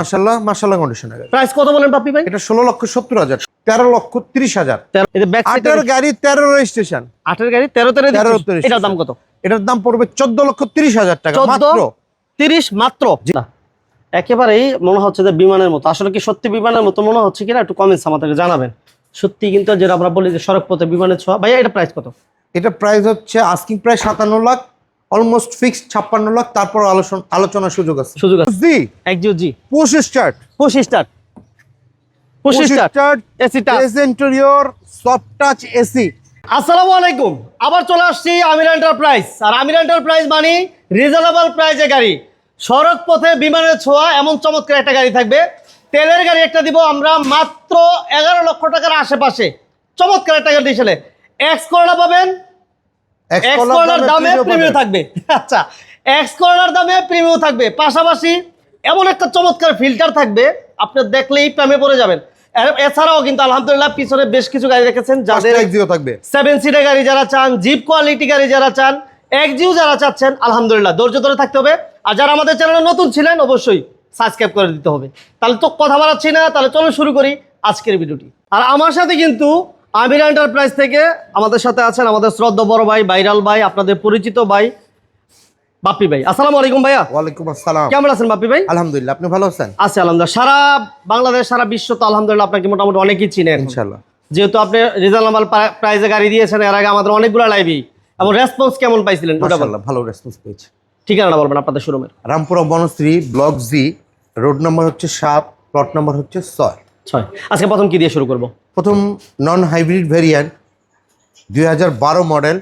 মাসাল্লাহ মাসাল্লাহ condition price কত বলেন পাপি ভাই? এটা ষোলো লক্ষ সত্তর হাজার তেরো লক্ষ তিরিশ হাজার। আটের গাড়ি। তেরো রেজিস্ট্রেশন আটের গাড়ি তেরো তেরো তেরো এটার দাম কত? এটার দাম পড়বে চোদ্দ লক্ষ তিরিশ হাজার টাকা মাত্র। তিরিশ মাত্র? একেবারেই মনে হচ্ছে যে বিমানের মতো। আসলে কি সত্যি বিমানের মতো মনে হচ্ছে কিনা? একটু কমেন্টস আমাদেরকে জানাবেন। সত্যি কিন্তু যেটা আমরা বলি যে সড়ক পথে বিমানের ছোঁয়া। ভাইয়া এটা প্রাইস কত? এটা প্রাইস হচ্ছে আস্কিং প্রাইস সাতান্ন লাখ অলমোস্ট ফিক্সড ছাপ্পান্ন লাখ তারপর আলোচনা আলোচনার সুযোগ আছে। সুযোগ আছে। জি। এক জিও জি। পুশ স্টার্ট পঁচিশ স্টার্ট পঁচিশ start AC touch interior soft touch AC আসসালামু আলাইকুম। আবার চলে আসছি আমির এন্টারপ্রাইজ আর আমির এন্টারপ্রাইজ মানে রিজনেবল প্রাইজে গাড়ি। সড়ক পথে বিমানের ছোঁয়া এমন চমৎকার একটা গাড়ি থাকবে। তেলের গাড়ি একটা দিব আমরা মাত্র এগারো লক্ষ টাকার আশেপাশে। চমৎকার একটা গাড়ি দিয়েছিলে এক্স করলা পাবেন। এক্স করলার দামে প্রিমিয়াম থাকবে। আচ্ছা এক্স করলার দামে প্রিমিয়াম থাকবে। পাশাপাশি এমন একটা চমৎকার ফিল্টার থাকবে আপনি দেখলেই প্রেমে পড়ে যাবেন। এছাড়াও কিন্তু আলহামদুলিল্লাহ পিছনে বেশ কিছু গাড়ি রেখেছেন যাদের থাকবে। সেভেন সিটের গাড়ি যারা চান জিপ কোয়ালিটি গাড়ি যারা চান এক্সিউ যারা চাচ্ছেন আলহামদুলিল্লাহ ধৈর্য ধরে থাকতে হবে। আর যারা আমাদের চ্যানেলে নতুন ছিলেন অবশ্যই সাবস্ক্রাইব করে দিতে হবে। তাহলে তো কথা বাড়াচ্ছি না তাহলে চলো শুরু করি আজকের ভিডিওটি আর আমার সাথে কিন্তু আমির এন্টারপ্রাইজ থেকে আমাদের সাথে আছেন আমাদের শ্রদ্ধ বড় ভাই বাইরাল ভাই আপনাদের পরিচিত ভাই বাপ্পি ভাই। আসসালামু আলাইকুম ভাইয়া। ওয়ালাইকুম আসসালাম। কেমন আছেন বাপ্পি ভাই? আলহামদুলিল্লাহ আপনি ভালো আছেন? আছে আলহামদুলিল্লাহ। সারা বাংলাদেশ সারা বিশ্ব তো আলহামদুলিল্লাহ আপনাকে মোটামুটি অনেকেই চিনেন ইনশাল্লাহ যেহেতু আপনি রিজনেবল প্রাইজে গাড়ি দিয়েছেন এর আগে আমাদের অনেকগুলো লাইভই এবং রেসপন্স কেমন পাইছিলেন। মাশাআল্লাহ ভালো রেসপন্স পেয়েছি। ঠিকানাটা বলবেন আপনাদের শোরুমের Rampura Banasree block G road number হচ্ছে সাত প্লট নাম্বার হচ্ছে ছয়। ছয়। আজকে প্রথম কি দিয়ে শুরু করব? প্রথম নন হাইব্রিড ভেরিয়েন্ট দুই হাজার বারো মডেল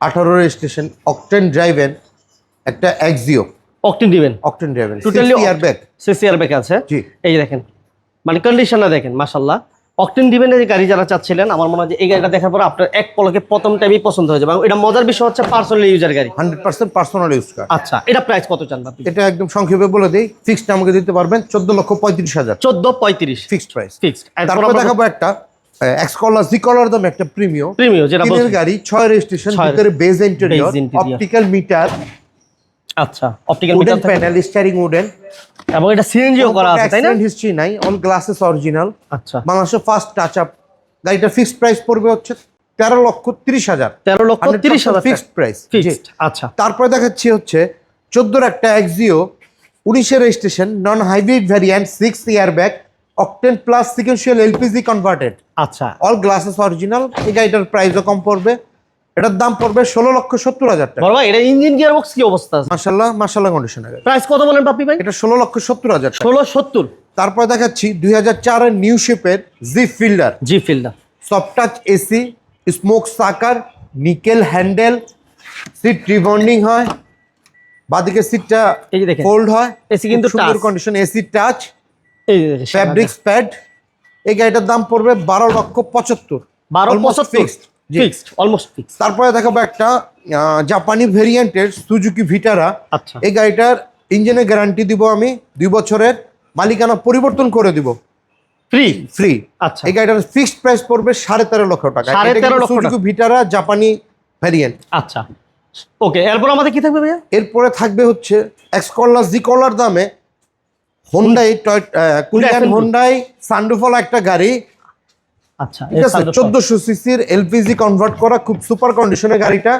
আঠারো রেজিস্ট্রেশন অকটেন ড্রাইভেন একটা Axio octane driven octane driven totally airbag bag airbag back আছে? জি। এই দেখেন মানে কন্ডিশনটা দেখেন মাশাল্লাহ অকটিন দিবেন এই গাড়ি যারা চাচ্ছিলেন আমার মনে হয় যে এই গাড়িটা দেখার পর আপনার এক পলকে প্রথম টাইমই পছন্দ হয়ে যাবে। এবং এটা মজার বিষয় হচ্ছে পার্সোনাল ইউজার গাড়ি। Hundred percent personal use car আচ্ছা এটা প্রাইস কত চান আপনি এটা একদম সংক্ষেপে বলে দিই ফিক্সড আমাকে দিতে পারবেন চোদ্দ লক্ষ পঁয়ত্রিশ হাজার। চোদ্দ পঁয়ত্রিশ। ফিক্সড প্রাইস ফিক্সড তারপর দেখাবো একটা এক্স কলার জি কলার দাম একটা প্রিমিয়াম প্রিমিয়াম যেটা গাড়ি ছয় রেজিস্ট্রেশন ভিতরে বেজ ইন্টেরিয়র অপটিক্যাল মিটার আচ্ছা optical wooden meter panel steering wooden এবং এটা সিএনজিও করা আছে তাই না? হিস্ট্রি নাই অল গ্লাসেস অরিজিনাল আচ্ছা। বাংলাদেশের ফার্স্ট টাচ আপ গাড়িটার ফিক্সড প্রাইস পড়বে হচ্ছে তেরো লক্ষ তিরিশ হাজার। তেরো লক্ষ তিরিশ হাজার ফিক্সড প্রাইস আচ্ছা। তারপরে দেখাচ্ছি হচ্ছে চোদ্দোর একটা এক্সিও উনিশের registration non hybrid variant six airbag octane plus sequential LPG converted আচ্ছা। অল গ্লাসেস অরিজিনাল এই গাড়িটার প্রাইসও কম পড়বে। এটার দাম পড়বে ষোলো লক্ষ সত্তর হাজার টাকা। এটা ইঞ্জিন গিয়ার বক্স কি অবস্থা আছে? কন্ডিশনের গাড়ি প্রাইস কত বলেন পাপি ভাই? এটা ষোলো লক্ষ সত্তর হাজার ষোলো সত্তর। তারপর দেখাচ্ছি দুই হাজার চারের নিউ শেপের G Fielder G Fielder soft touch AC smoke sucker nickel handle seat rebonding হয়। বাদিকে সিটটা এই যে দেখেন। ফোল্ড হয়। এসি কিন্তু সুন্দর কন্ডিশন এসি টাচ এই যে দেখেন, ফ্যাব্রিক্স প্যাড এই গাড়িটার দাম পড়বে বারো লক্ষ পঁচাত্তর। বারো। জি। ফিক্সড অলমোস্ট ফিক্সড তারপরে দেখাবো একটা জাপানি ভেরিয়েন্টের সুজুকি ভিটারা আচ্ছা। এই গাড়িটার ইঞ্জিনের গ্যারান্টি দিব আমি দুই বছরের মালিকানা পরিবর্তন করে দিব। ফ্রি ফ্রি আচ্ছা। এই গাড়িটার ফিক্সড প্রাইস পড়বে সাড়ে তেরো লক্ষ টাকা। সাড়ে তেরো লক্ষ সুজুকি ভিটারা জাপানি ভ্যারিয়েন্ট আচ্ছা। ওকে এরপর আমাদের কি থাকবে ভাইয়া? এরপরে থাকবে হচ্ছে এক্স কলার জি কলার দামে হোন্ডাই কুলিয়ান হোন্ডাই সানডুফলা একটা গাড়ি। আচ্ছা ঠিক আছে চোদ্দশো সিসির এলপিজি কনভার্ট করা খুব সুপার কন্ডিশনের গাড়িটা।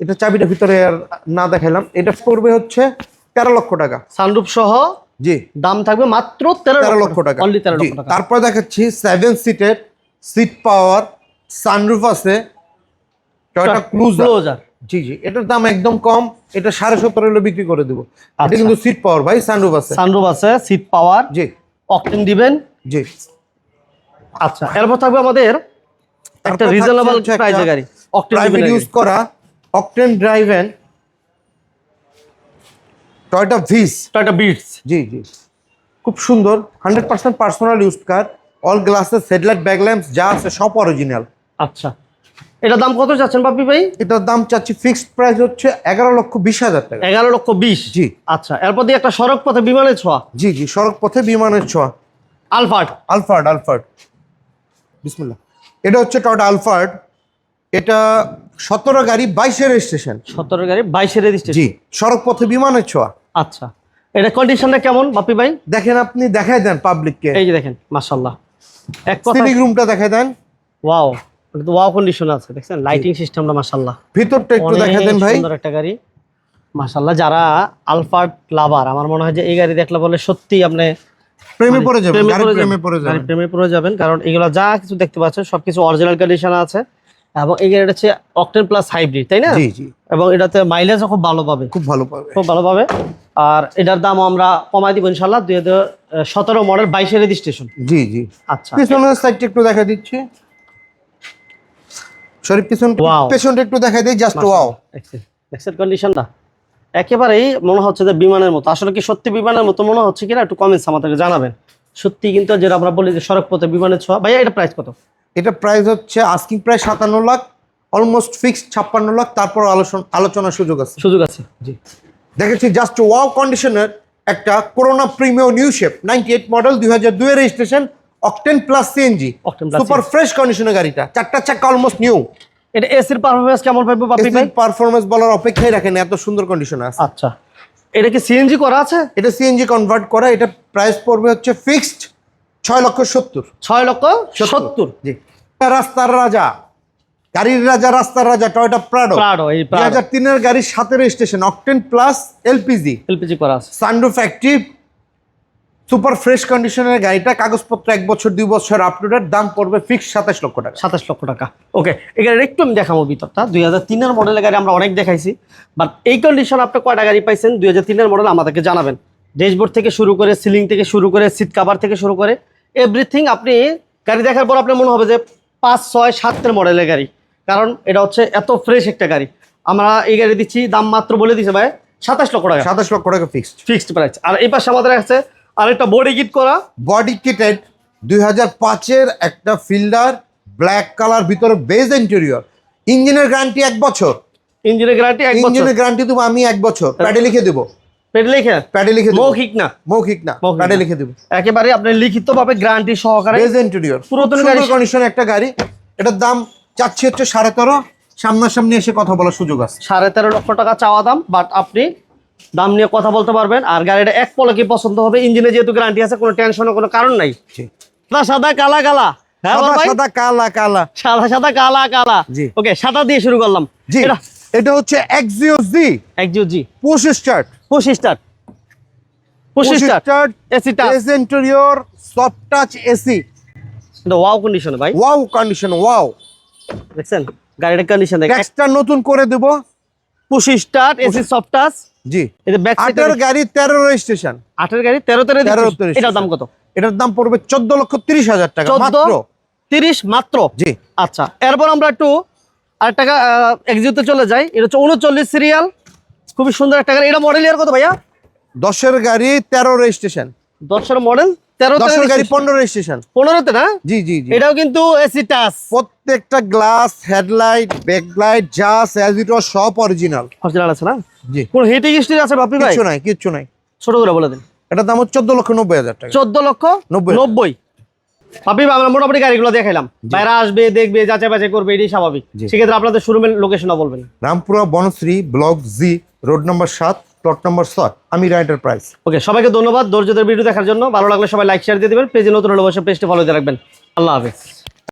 এটা চাবিটা ভিতরে আর না দেখালাম এটা পড়বে হচ্ছে তেরো লক্ষ টাকা। সানরুফ সহ জি। দাম থাকবে মাত্র তেরো তেরো লক্ষ টাকা। অনলি তেরো লক্ষ টাকা। তারপর দেখাচ্ছি সেভেন সিটের সিট পাওয়ার সানরুফ আছে। টয়টা ক্লুজার ক্লোজার জি জি এটার দাম একদম কম। এটা সাড়ে সতেরো হলে বিক্রি করে দেবো। এটা আচ্ছা। কিন্তু সিট পাওয়ার ভাই সানরুফ আছে। সানরুফ আছে সিট পাওয়ার জি। অকটেন দিবেন। জি। আচ্ছা এরপর থাকবে আমাদের একটা রিজনেবল প্রাইসে গাড়ি অকটেন ইউজ করা octane driven Toyota Vitz Toyota Vitz G জি। খুব সুন্দর hundred percent personal use car all glasses headlight back lamps যা আছে সব অরিজিনাল আচ্ছা এটা দাম কত যাচ্ছেন বাপি ভাই? এটার দাম চাচ্ছি ফিক্সড প্রাইস হচ্ছে এগারো লক্ষ বিশ হাজার টাকা। এগারো লক্ষ বিশ? জি। আচ্ছা এরপর দিয়ে একটা সড়ক পথে বিমানের ছোঁয়া। জি জি সড়ক পথে বিমানের ছোঁয়া। আলফার্ট আলফার্ড আলফার্ড বিসমুল্লাহ। এটা হচ্ছে টয়টা আলফার্ড এটা সতেরো গাড়ি বাইশের রেজিস্ট্রেশন। সতেরো গাড়ি বাইশের রেজিস্ট্রেশন। জি সড়ক পথে বিমানের ছোঁয়া। আচ্ছা। এটা কন্ডিশনটা কেমন বাপি ভাই? দেখেন আপনি দেখাই দেন পাবলিককে এই যে দেখেন মাশাল্লাহ এক কথা সিলিং রুমটা দেখাই দেন। ওয়াও এটা তো ওয়াও কন্ডিশন আছে দেখছেন? লাইটিং সিস্টেমটা মাশাল্লাহ ভিতরটা একটু দেখাই দেন ভাই। সুন্দর একটা গাড়ি। মাশাল্লাহ যারা আলফার্ট লাভার আমার মনে হয় যে এই গাড়ি দেখলে বলে সত্যি আপনি প্রেমে পড়ে যাবেন প্রেমে পড়ে যাবেন। প্রেমে পড়ে যাবেন কারণ এগুলো যা কিছু দেখতে পাচ্ছেন সবকিছু অরিজিনাল কন্ডিশন আছে। এবং এই গাড়িটা হচ্ছে অকটেন প্লাস হাইব্রিড তাই না? জি জি। এবং এটাতে মাইলেজও খুব ভালো পাবে। খুব ভালো পাবে। খুব ভালো পাবে। আর এটার দাম আমরা কমাই দিব ইনশাল্লাহ দুই হাজার সতেরো মডেল বাইশের রেজিস্ট্রেশন জি জি। আচ্ছা। পিছনের সাইডটা একটু দেখা দিচ্ছি। সরি পিছন. পেছনটা একটু দেখা দিই জাস্ট ওয়াও দেখছেন কন্ডিশনটা একেবারেই মনে হচ্ছে যে বিমানের মতো। আসলে কি সত্যি বিমানের মতো মনে হচ্ছে কিনা একটু কমেন্টস আমাদেরকে জানাবেন। সত্যি কিন্তু যেটা আমরা বলি যে সড়ক পথে বিমানের ছোঁয়া। ভাইয়া এটা প্রাইস কত? এটা প্রাইস হচ্ছে আস্কিং প্রাইস সাতান্ন লাখ অলমোস্ট ফিক্সড ছাপ্পান্ন লাখ তারপর আলোচনা আলোচনার সুযোগ আছে। সুযোগ আছে জি। দেখেছি জাস্ট ওয়াও কন্ডিশনের একটা Corona premium new shape ninety eight model দুই হাজার দুই registration octane plus CNG super fresh কন্ডিশনের গাড়িটা চারটা চাক্কা অলমোস্ট নিউ এটা এসির পারফরমেন্স কেমন পাইবো বাপি ভাই? পারফরমেন্স বলার অপেক্ষায় রাখেন এত সুন্দর কন্ডিশন আছে। আচ্ছা। এটা কি সিএনজি করা আছে? এটা সিএনজি কনভার্ট করা এটা প্রাইস পড়বে হচ্ছে ফিক্সড ছয় লক্ষ সত্তর। ছয় লক্ষ সত্তর। জি। রাস্তার রাজা গাড়ির রাজা রাস্তার রাজা টয়টা প্রাডো প্রাডো এই দুই হাজার তিনের গাড়ির সাথে station octane plus LPG LPG করা আছে। সানরুফ অ্যাক্টিভ সুপার ফ্রেশ কন্ডিশনের গাড়িটা কাগজপত্র এক বছর দুই বছর আপলোডের দাম পড়বে ফিক্স সাতাশ লক্ষ টাকা। সাতাশ লক্ষ টাকা। ওকে এই গাড়ির একটু আমি দেখাবো ভিতরটা। দুই হাজার তিনের মডেলের গাড়ি আমরা অনেক দেখাইছি বাট এই কন্ডিশন আপনি কয়টা গাড়ি পাইছেন? দুই হাজার তিনের মডেল আমাদেরকে জানাবেন। ড্যাশবোর্ড থেকে শুরু করে সিলিং থেকে শুরু করে সিট কাভার থেকে শুরু করে এভরিথিং আপনি গাড়ি দেখার পর আপনার মনে হবে যে পাঁচ ছয় সাতের মডেলের গাড়ি। কারণ এটা হচ্ছে এত ফ্রেশ একটা গাড়ি। আমরা এই গাড়ি দিচ্ছি দাম মাত্র বলে দিছে ভাই সাতাশ লক্ষ টাকা। সাতাশ লক্ষ টাকা ফিক্সড ফিক্সড প্রাইস আর এই পাশে আমাদের আছে আরেকটা বডি কিট করা। বডি কিটেড দুই হাজার পাঁচের একটা ফিল্ডার ব্ল্যাক কালার ভিতরে বেজ ইন্টেরিয়র ইঞ্জিনের গ্যারান্টি এক বছর। ইঞ্জিনের গ্যারান্টি এক বছর। ইঞ্জিনের গ্যারান্টি দেবো আমি এক বছর। প্যাডে লিখে দেবো। পেট লিখে? প্যাডে লিখে দেবো। মৌখিক না? মৌখিক না। প্যাডে লিখে দেবো। একেবারে আপনি লিখিতভাবে গ্যারান্টি সহকারে বেজ ইন্টেরিয়র পুরাতন গাড়ি- কন্ডিশন একটা গাড়ি। এটার দাম চাচ্ছি হচ্ছে সাড়ে তেরো। সামনাসামনি এসে কথা বলার সুযোগ আছে। সাড়ে তেরো লক্ষ টাকা চাওয়া দাম বাট আপনি দাম নিয়ে কথা বলতে পারবেন। আর গাড়িটা এক পলকে পছন্দ হবে। ইঞ্জিনে যেহেতু গ্যারান্টি আছে কোনো টেনশনের কোনো কারণ নাই। সাদা সাদা কালা কালা। হ্যাঁ সাদা কালা কালা। সাদা সাদা কালা কালা। ওকে সাদা দিয়ে শুরু করলাম। জি। এটা? এটা হচ্ছে Axio G Axio G push start push start push start start AC touch beige interior soft touch AC এটা ওয়াও কন্ডিশন ভাই। ওয়াও কন্ডিশন ওয়াও দেখছেন? গাড়িটার কন্ডিশন দেখেন। ট্যাক্সটা নতুন করে দেব। Push start AC soft touch জি। ব্যাক গাড়ি। রেজিস্ট্রেশন এটার দাম কত? এটার দাম পড়বে চোদ্দ লক্ষ তিরিশ হাজার টাকা মাত্র। তিরিশ মাত্র? জি। আচ্ছা এরপর আমরা একটু আর টাকা এক্সিউতে চলে যাই। এটা হচ্ছে উনচল্লিশ সিরিয়াল খুবই সুন্দর একটা গাড়ি। এটা মডেল ইয়ার কত ভাইয়া? দশের গাড়ি তেরো রেজিস্ট্রেশন দশের মডেল দশের গাড়ি পনেরো রেজিস্ট্রেশন পনেরোতে না? জি জি জি। এটাও কিন্তু এসি টাচ প্রত্যেকটা গ্লাস হেডলাইট ব্যাকলাইট সব অরিজিনাল অরিজিনাল আছে না? জি। কোন হিটিং স্টিল আছে বাপি ভাই? কিচ্ছু নাই নাই। ছোট করে বলে দিন। এটার দাম হচ্ছে চোদ্দ লক্ষ নব্বই হাজার টাকা। চোদ্দ লক্ষ নব্বই। আমরা মোটামুটি গাড়িগুলো দেখাইলাম। বাইরে আসবে দেখবে যাচাই বাছাই করবে এটাই স্বাভাবিক। সেক্ষেত্রে আপনাদের শোরুমের লোকেশনও বলবেন। Rampura Banasree block G road number সাত প্লট নম্বর ছয় আমিরা এন্টারপ্রাইজ ওকে সবাইকে ধন্যবাদ। দর্জদের ভিডিও দেখার জন্য। ভালো লাগলে সবাই লাইক শেয়ার দিয়ে দেবেন। পেজে নতুন হলে অবশ্যই পেজটি ফলো দিয়ে রাখবেন। আল্লাহ হাফেজ।